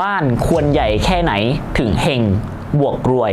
บ้านควรใหญ่แค่ไหนถึงเฮงบวกรวย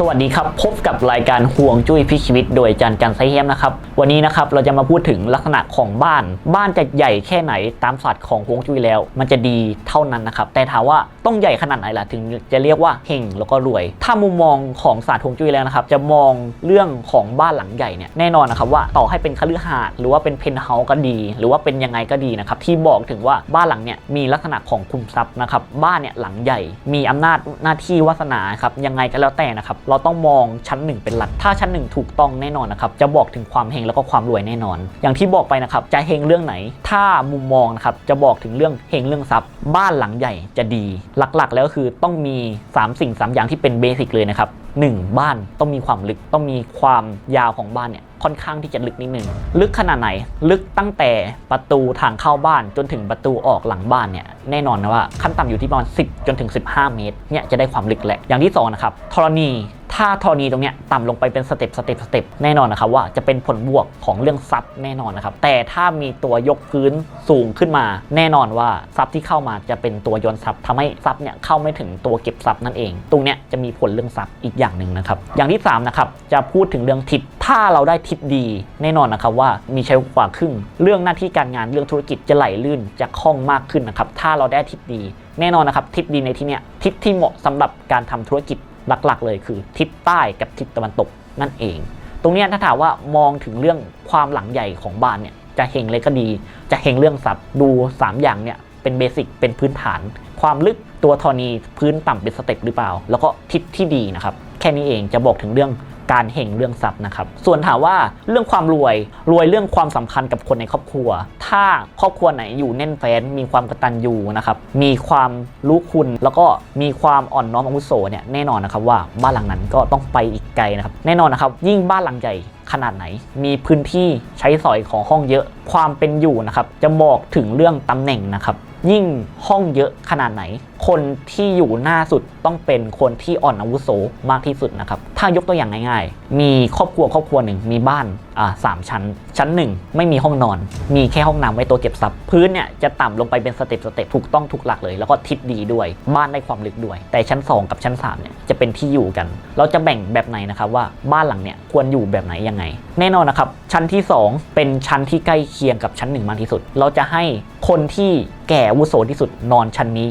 สวัสดีครับพบกับรายการห่วงจุ้ยพิชีวิต โดยจันจันไซเฮียมนะครับวันนี้นะครับเราจะมาพูดถึงลักษณะของบ้าน บ้านจะใหญ่แค่ไหนตามศาสตร์ของห่วงจุ้ยแล้ว มันจะดีเท่านั้นนะครับแต่ถามว่าต้องใหญ่ขนาดไหนล่ะถึงจะเรียกว่าเฮงแล้วก็รวย ถ้ามุมมองของศาสตร์ห่วงจุ้ยแล้วนะครับจะมองเรื่องของบ้านหลังใหญ่เนี่ยแน่นอนนะครับว่าต่อให้เป็นคฤหาสน์หรือว่าเป็นเพนท์เฮาส์ก็ดี หรือว่าเป็นยังไงก็ดีนะครับที่บอกถึงว่าบ้านหลังเนี่ยมีลักษณะของคุมทรัพย์นะครับบ้านเนี่ยหลังใหญ่ มีอำนาจหน้าที่วาสนาครับยังไงก็แล้วแต่นะครับเราต้องมองชั้นหนึ่งเป็นหลัก ถ้าชั้นหนึ่งถูกต้องแน่นอนนะครับ จะบอกถึงความเฮงแล้วก็ความรวยแน่นอน อย่างที่บอกไปนะครับ จะเฮงเรื่องไหน ถ้ามุมมองนะครับ จะบอกถึงเรื่องเฮงเรื่องทรัพย์ บ้านหลังใหญ่จะดี หลักๆ แล้วคือต้องมี 3 สิ่ง 3 อย่างที่เป็นเบสิกเลยนะครับ 1. บ้านต้องมีความลึก ต้องมีความยาวของบ้านเนี่ยค่อนข้างที่จะลึกนิดนึง ลึกขนาดไหน ลึกตั้งแต่ประตูทางเข้าบ้านจนถึงประตูออกหลังบ้านเนี่ยแน่นอนนะว่าขั้นต่ำอยู่ที่ประมาณ 10 จนถึง 15 เมตรเนี่ยจะได้ความลึกแหละ อย่างที่สองนะครับธรณี ถ้าธรณีตรงเนี้ยต่ำลงไปเป็นสเต็ปสเต็ปสเต็ปแน่นอนนะครับว่าจะเป็นผลบวกของเรื่องทรัพย์แน่นอนนะครับแต่ถ้ามีตัวยกพื้นสูงขึ้นมา แน่นอนว่าทรัพย์ที่เข้ามาจะเป็นตัวย้อนทรัพย์ทำให้ทรัพย์เนี่ยเข้าไม่ถึงตัวเก็บทรัพย์นั่นเอง ตรงเนี้ยจะมีผลเรื่องทรัพย์อีกอย่างหนึ่งนะครับอย่างที่สามนะครับจะพูดถึงเรื่องทิศถ้าเราได้ทิศดี แน่นอนนะครับว่ามีใช้กว่าครึ่ง เรื่องหน้าที่การงานเรื่องธุรกิจจะไหลลื่นจะคล่องมากขึ้นนะครับถ้าเราได้ทิศดี แน่นอนนะครับทิศดีในที่เนี้ยทิศที่เหมาะสำหรับการทำธุรกิจ หลักๆ เลยคือทิศใต้กับทิศตะวันตกนั่นเอง ตรงนี้ถ้าถามว่ามองถึงเรื่องความหลังใหญ่ของบ้านเนี่ยจะเฮงเลยก็ดี จะเฮงเรื่องทรัพย์ดู 3 อย่างเนี่ยเป็นเบสิกเป็นพื้นฐาน ความลึกตัวธรณีพื้นต่ำเป็นสเต็ปหรือเปล่า แล้วก็ทิศที่ดีนะครับ แค่นี้เองจะบอกถึงเรื่อง การเห่งเรื่องทรัพย์นะครับ ส่วนถามว่าเรื่องความรวยรวยเรื่องความสัมพันธ์กับคนในครอบครัว ถ้าครอบครัวไหนอยู่แน่นแฟ้นมีความกตัญญูนะครับมีความรู้คุณแล้วก็มีความอ่อนน้อมอาวุโสเนี่ยแน่นอนนะครับว่าบ้านหลังนั้นก็ต้องไปอีกไกลนะครับแน่นอนนะครับยิ่งบ้านหลังใหญ่ ขนาดไหน มีพื้นที่ใช้สอยของห้องเยอะ ความเป็นอยู่นะครับจะบอกถึงเรื่องตำแหน่งนะครับยิ่งห้องเยอะขนาดไหน คนที่อยู่หน้าสุดต้องเป็นคนที่อ่อนอาวุโสมากที่สุดนะครับ ถ้ายกตัวอย่างง่าย ๆ มีครอบครัวครอบครัวหนึ่งมีบ้านอ่าสามชั้น ชั้นหนึ่งไม่มีห้องนอน มีแค่ห้องน้ำไว้ตัวเก็บทรัพย์พื้นเนี่ยจะต่ำลงไปเป็นสเต็ปสเต็ปถูกต้องถูกหลักเลย แล้วก็ทิศดีด้วย บ้านได้ความลึกด้วย แต่ชั้น 2 กับชั้น3เนี่ยจะเป็นที่อยู่กัน เราจะแบ่งแบบไหนนะครับว่าบ้านหลังเนี่ยควรอยู่แบบไหนยังไง แน่นอนนะครับชั้นที่ 2 เป็นชั้นที่ใกล้เคียงกับชั้น1มากที่สุด เราจะให้คนที่แก่อาวุโสที่สุดนอนชั้นนี้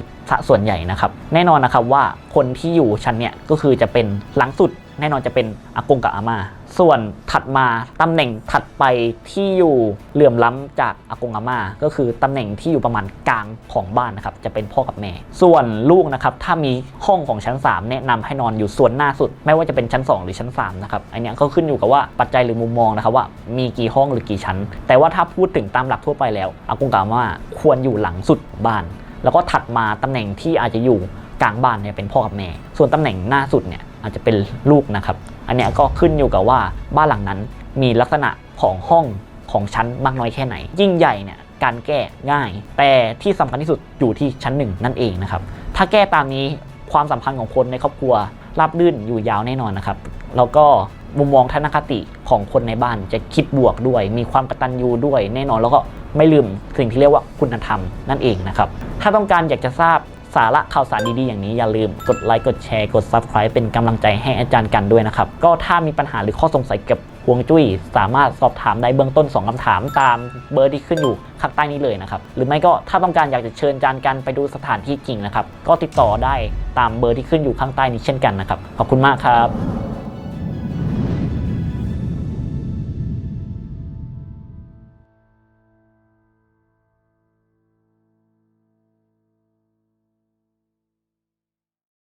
ส่วนใหญ่นะครับ แน่นอนนะครับว่าคนที่อยู่ชั้นเนี่ยก็คือจะเป็นหลังสุด แน่นอนจะเป็นอากงกับอาม่าส่วนถัดมาตำแหน่งถัดไปที่อยู่เหลื่อมล้ำจากอากงอาม่าก็คือตำแหน่งที่อยู่ประมาณกลางของบ้านนะครับจะเป็นพ่อกับแม่ ส่วนลูกนะครับถ้ามีห้องของชั้น 3 แนะนำให้นอนอยู่ส่วนหน้าสุด ไม่ว่าจะเป็นชั้น 2 หรือชั้น3นะครับอันนี้ก็ขึ้นอยู่กับว่าปัจจัยหรือมุมมองนะครับว่ามีกี่ห้องหรือกี่ชั้น แต่ว่าถ้าพูดถึงตามหลักทั่วไปแล้วอากงกับอาม่าควรอยู่หลังสุดบ้าน แล้วก็ถัดมาตำแหน่งที่อาจจะอยู่กลางบ้านเนี่ยเป็นพ่อกับแม่ ส่วนตำแหน่งหน้าสุดเนี่ย อาจจะเป็นลูกนะครับ อันนี้ก็ขึ้นอยู่กับว่าบ้านหลังนั้นมีลักษณะของห้องของชั้นมากน้อยแค่ไหน ยิ่งใหญ่เนี่ยการแก้ง่าย แต่ที่สำคัญที่สุดอยู่ที่ชั้นหนึ่งนั่นเองนะครับ ถ้าแก้ตามนี้ความสัมพันธ์ของคนในครอบครัวราบรื่นอยู่ยาวแน่นอนนะครับ แล้วก็มุมมองทัศนคติของคนในบ้านจะคิดบวกด้วย มีความกตัญญูด้วยแน่นอนแล้วก็ไม่ลืมสิ่งที่เรียกว่าคุณธรรมนั่นเองนะครับ ถ้าต้องการอยากจะทราบ สาระข่าวสารดีๆอย่างนี้อย่าลืมกดไลค์กดแชร์กด Subscribe เป็นกำลังใจให้อาจารย์กันด้วยนะครับ ก็ถ้ามีปัญหาหรือข้อสงสัยเกี่ยวกับฮวงจุ้ยสามารถสอบถามได้เบื้องต้น 2คำถามตามเบอร์ที่ขึ้นอยู่ข้างใต้นี้เลยนะครับ หรือไม่ก็ถ้าต้องการอยากจะเชิญอาจารย์กันไปดูสถานที่จริงนะครับ ก็ติดต่อได้ตามเบอร์ที่ขึ้นอยู่ข้างใต้นี้เช่นกันนะครับ ขอบคุณมากครับ